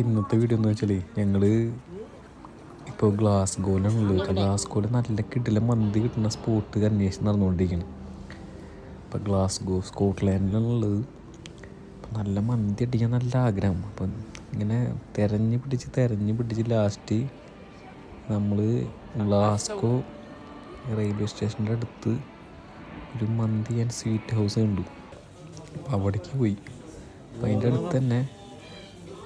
അപ്പോൾ ഇന്നത്തെ വീഡിയോ എന്ന് വെച്ചാൽ ഞങ്ങൾ ഇപ്പോൾ ഗ്ലാസ് ഗോലാണുള്ളത് ഗ്ലാസ് ഗോൽ നല്ല കിട്ടില്ല മന്തി കിട്ടുന്ന സ്പോട്ട് അന്വേഷിച്ച് നടന്നുകൊണ്ടിരിക്കുകയാണ് ഗ്ലാസ് ഗോ സ്കോട്ട്ലാൻഡിലാണുള്ളത് അപ്പം നല്ല മന്തി അടിക്കാൻ നല്ല ആഗ്രഹം. അപ്പം ഇങ്ങനെ തിരഞ്ഞ് പിടിച്ച് തിരഞ്ഞ് പിടിച്ച് ലാസ്റ്റ് നമ്മൾ ഗ്ലാസ്കോ റെയിൽവേ സ്റ്റേഷന്റെ അടുത്ത് ഒരു മന്തി ആൻഡ് സ്വീറ്റ് ഹൗസ് കണ്ടു. അപ്പോൾ അവിടേക്ക് പോയി. അപ്പോൾ അതിന്റെ അടുത്ത് തന്നെ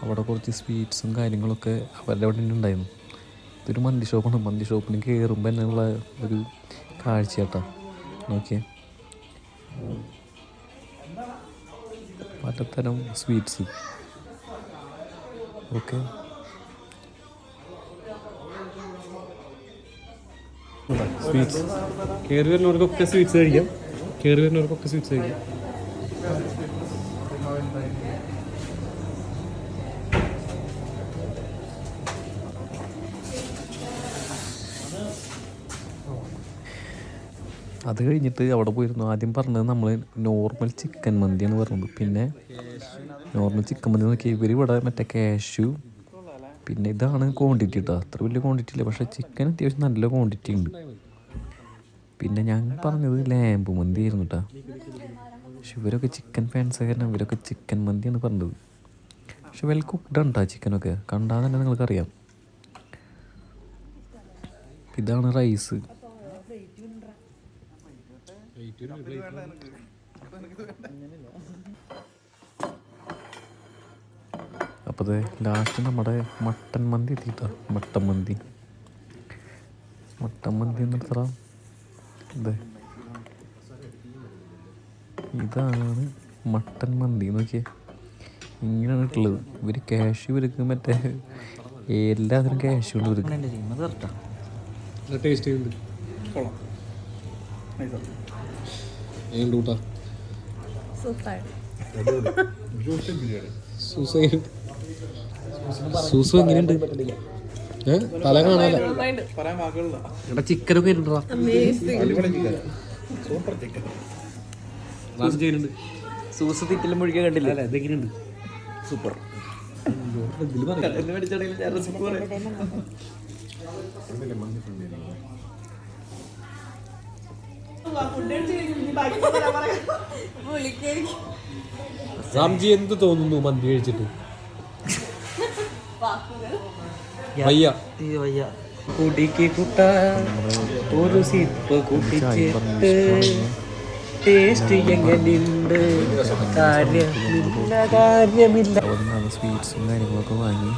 അവിടെ കുറച്ച് സ്വീറ്റ്സും കാര്യങ്ങളൊക്കെ അവരുടെ അവിടെ തന്നെ ഉണ്ടായിരുന്നു. ഇതൊരു മന്തി ഷോപ്പാണ്. മന്തി ഷോപ്പിന് കയറുമ്പോൾ തന്നെയുള്ള ഒരു കാഴ്ച കേട്ടോ നോക്കിയേ. പലതരം സ്വീറ്റ്സ്. ഓക്കെ. സ്വീറ്റ്സ്. കയറി വരുന്നവർക്കൊക്കെ സ്വീറ്റ്സ് കഴിക്കാം. കയറി വരുന്നവർക്കൊക്കെ സ്വീറ്റ്സ് കഴിക്കാം. അത് കഴിഞ്ഞിട്ട് അവിടെ പോയിരുന്നു. ആദ്യം പറഞ്ഞത് നമ്മൾ നോർമൽ ചിക്കൻ മന്തിയാണ് പറഞ്ഞത്. പിന്നെ നോർമൽ ചിക്കൻ മന്തി നോക്കി ഇവർ ഇവിടെ മറ്റേ കാഷ്യൂ പിന്നെ ഇതാണ് ക്വാണ്ടിറ്റി കേട്ടോ അത്ര വലിയ ക്വാണ്ടിറ്റി ഇല്ല. പക്ഷേ ചിക്കൻ അത്യാവശ്യം നല്ല ക്വാണ്ടിറ്റി ഉണ്ട്. പിന്നെ ഞാൻ പറഞ്ഞത് ലാമ്പ് മന്തി ആയിരുന്നു കേട്ടോ പക്ഷെ ഇവരൊക്കെ ചിക്കൻ ഫാൻസ് കാരണം ഇവരൊക്കെ ചിക്കൻ മന്തിയാണ് പറഞ്ഞത്. പക്ഷെ വെൽ കുക്ക്ഡ് ഉണ്ടോ ചിക്കനൊക്കെ കണ്ടാൽ തന്നെ നിങ്ങൾക്കറിയാം. ഇതാണ് റൈസ് അപ്പോൾ അത് ലാസ്റ്റ് നമ്മുടെ മട്ടൻ മന്തി എത്തിയിട്ടാ? മട്ടൻ മന്തി. മട്ടൻ മന്തി എന്നെടുത്തറ അതെ ഇതാണ് മട്ടൻ മന്തി. എന്ന് നോക്കിയേ. ഇങ്ങനെയാണ് ഇട്ടുള്ളത്. ഇവർ ക്യാഷ് ഇവർക്ക് മറ്റേ എല്ലാത്തിനും ക്യാഷ് കൊണ്ട് ഇവർക്ക്. നല്ല ടേസ്റ്റ് ചെയ്യുന്നുണ്ട് കൊള്ളാം. എങ്ങനെയുണ്ട് കൂട്ടാ സൂപ്പർ സൂസ് എങ്ങനെ- സൂസ് എങ്ങനെയുണ്ട്? ഏ? തല കാണാല എടാ ചിക്കനൊക്കെ ഉണ്ടോ റാസ് ചെയ്യുന്നുണ്ട്. സൂസ് തിറ്റിലും മുഴുകി കണ്ടില്ല? അല്ല ഇതെങ്ങനെയുണ്ട്? സൂപ്പർ. റാംജി എന്ത് തോന്നുന്നു മന്തി കഴിച്ചിട്ട്? വയ്യ. വയ്യ കുടിക്ക് കുട്ട ഒരു സിപ്പ് കുടിച്ചിട്ട് ടേസ്റ്റ് എങ്ങനെയുണ്ട് കാര്യമില്ല കാര്യമില്ല. സ്വീറ്റ്സും കാര്യങ്ങളൊക്കെ വാങ്ങി.